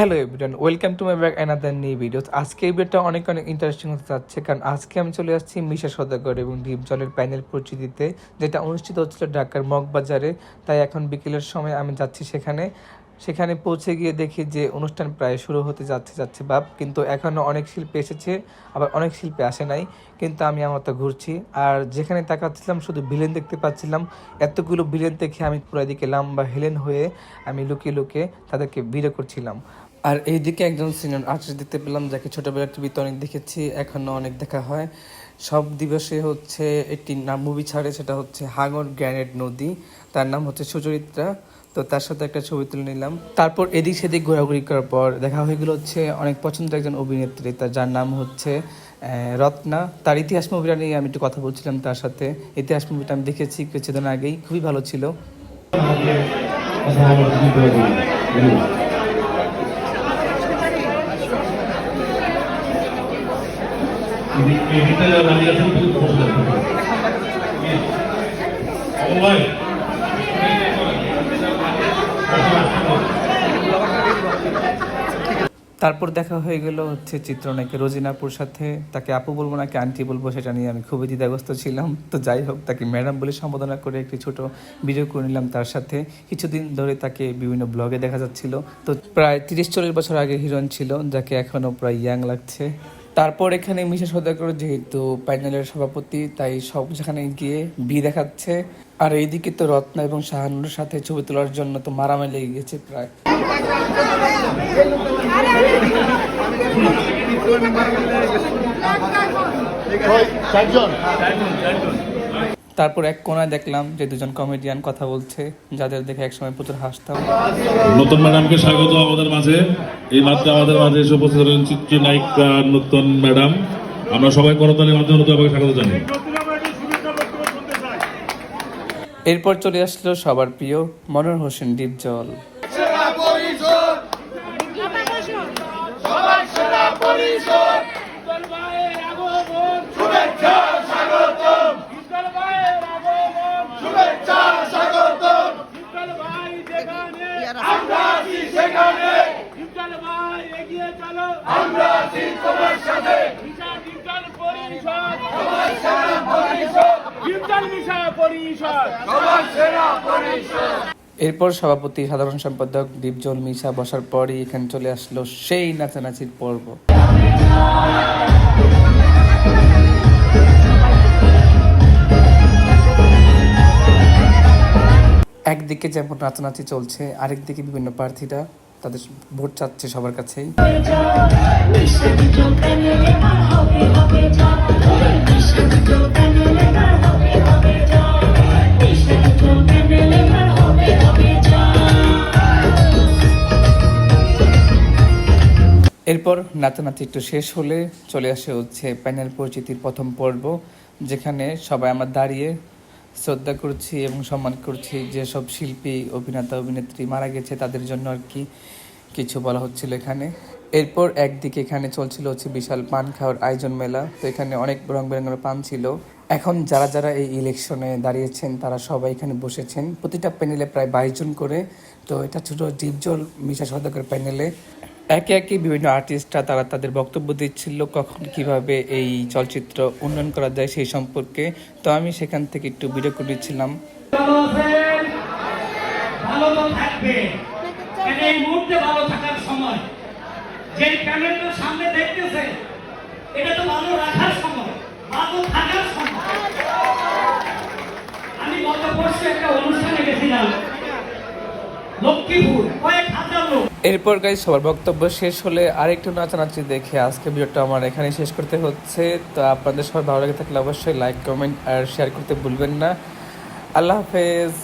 Hello everyone welcome to my back another new videos আজকে এই ভিডিওটা অনেক অনেক ইন্টারেস্টিং হতে যাচ্ছে, কারণ আজকে আমি চলে আসছি মিশা সদাগর এবং ডিপ জলের প্যানেল পরিচিতিতে যেটা অনুষ্ঠিত হচ্ছিল ঢাকার মগবাজারে। তাই এখন বিকেলের সময় আমি যাচ্ছি সেখানে। সেখানে পৌঁছে গিয়ে দেখি যে অনুষ্ঠান প্রায় শুরু হতে যাচ্ছে যাচ্ছে বাপ। কিন্তু এখনও অনেক শিল্পী এসেছে, আবার অনেক শিল্পী আসে নাই। কিন্তু আমি আমার তো ঘুরছি। আর যেখানে তাকাচ্ছিলাম, শুধু ভিলেন দেখতে পাচ্ছিলাম। এতগুলো ভিলেন দেখে আমি পুরো দিকে লাম্বা হেলেন হয়ে আমি লুকিয়ে লুকিয়ে তাদেরকে ভিডিও করছিলাম। আর এইদিকে একজন সিনিয়র আর্টিস্ট দেখতে পেলাম, যাকে ছোটবেলার টিভিতে অনেক দেখেছি এখনও অনেক দেখা হয়। সব দিবসে হচ্ছে একটি নাম মুভি ছাড়ে, সেটা হচ্ছে হাঙর গ্র্যানেড নদী। তার নাম হচ্ছে সুচরিত্রা তো তার সাথে একটা ছবি তুলে নিলাম। তারপর এদিক সেদিক ঘোরাঘুরি করার পর দেখা হয়ে গেলো হচ্ছে অনেক পছন্দের একজন অভিনেত্রী। তার যার নাম হচ্ছে রত্না। তার ইতিহাস মুভিটা নিয়ে আমি একটু কথা বলছিলাম তার সাথে। ইতিহাস মুভিটা আমি দেখেছি কিছুদিন আগেই। খুবই ভালো ছিল। তারপর দেখা হয়ে গেল হচ্ছে চিত্রনায়িকা রোজিনাপুর সাথে তাকে আপু বলব নাকি আন্টি বলব সেটা নিয়ে আমি খুবই দ্বিধাগ্রস্ত ছিলাম। তো যাই হোক, তাকে ম্যাডাম বলে সম্বোধনা করে একটি ছোট ভিডিও করে নিলাম তার সাথে। কিছুদিন ধরে তাকে বিভিন্ন ব্লগে দেখা যাচ্ছিল। তো প্রায় তিরিশ চল্লিশ বছর আগে হিরোইন ছিল, যাকে এখনও প্রায় ইয়াং লাগছে। তারপর এখানে মিশা সদাগর যেহেতু প্যানেলের সভাপতি, তাই সব যেখানে গিয়ে বি দেখাচ্ছে। আর এইদিকে তো রত্না এবং শাহানুর সাথে ছবি তোলার জন্য তো মারামারি লেগে গেছে প্রায়। চারজন তারপর এক কোনায় দেখলাম যে দুজন কমেডিয়ান কথা বলছে যাদের দেখে একসময় প্রচুর হাসতাম। নতুন ম্যাডামকে স্বাগত আমাদের মাঝে। এই মাত্র আমাদের মাঝে এসে উপস্থিত হলেন চিত্রনায়িকা নতুন ম্যাডাম। আমরা সবাই করতালির মাধ্যমে নতুন আপনাকে স্বাগত জানাই। এরপর চলে আসলো সবার প্রিয় মনোর হোসেন ডিপজল। আমরা আছি সেখানে ডিজিটাল ভাই এগিয়ে চলো আমরা আছি তোমার সাথে ডিজিটাল পরিষদ তোমার সেরা পরিষদ ডিজিটাল মিশা পরিষদ তোমার সেরা পরিষদ এরপর সভাপতি, সাধারণ সম্পাদক ডিপজল মিশা বসার পরই এখানে চলে আসলো সেই নাচানাচির পর্ব। একদিকে যেমন নাচানাচি চলছে, আরেকদিকে বিভিন্ন প্রার্থীরা তাদের ভোট চাচ্ছে সবার কাছেই। এরপর নাচানাচি একটু শেষ হলে চলে আসে হচ্ছে প্যানেল পরিচিতির প্রথম পর্ব, যেখানে সবাই আমার দাঁড়িয়ে শ্রদ্ধা করছি এবং সম্মান করছি যেসব শিল্পী, অভিনেতা, অভিনেত্রী মারা গেছে, তাদের জন্য আর কি কিছু বলা হচ্ছিল এখানে। এরপর একদিকে এখানে চলছিল হচ্ছে বিশাল পান খাওয়ার আয়োজন মেলা, তো এখানে অনেক রং বেরঙের পান ছিল। এখন যারা যারা এই ইলেকশনে দাঁড়িয়েছেন, তারা সবাই এখানে বসেছেন। প্রতিটা প্যানেলে প্রায় বাইশ জন করে, তো এটা ছোট ডিপজল মিশা সদকের প্যানেলে একে একে বিভিন্ন আর্টিস্টরা তারা তাদের বক্তব্য দিচ্ছিল কখন কীভাবে এই চলচ্চিত্র উন্নয়ন করা যায় সেই সম্পর্কে। তো আমি সেখান থেকে একটু ভিডিও করে দিচ্ছিলাম ভালো আছেন ভালো তো থাকবে এটা এই মুহূর্তে ভালো থাকার সময় যে প্যানেলটা সামনে দেখতেছে এটা তো ভালো রাখার সময় ভালো থাকার সময় আমি গত একটা অনুষ্ঠানে গেছিলাম। এরপর গাই সবার বক্তব্য শেষ হলে আরেকটু নাচানাচি দেখে আজকে ভিডিওটা আমার এখানে শেষ করতে হচ্ছে। তো আপনাদের সবাই ভালো লাগে থাকলে অবশ্যই লাইক কমেন্ট আর শেয়ার করতে ভুলবেন না। আল্লাহ হাফেজ।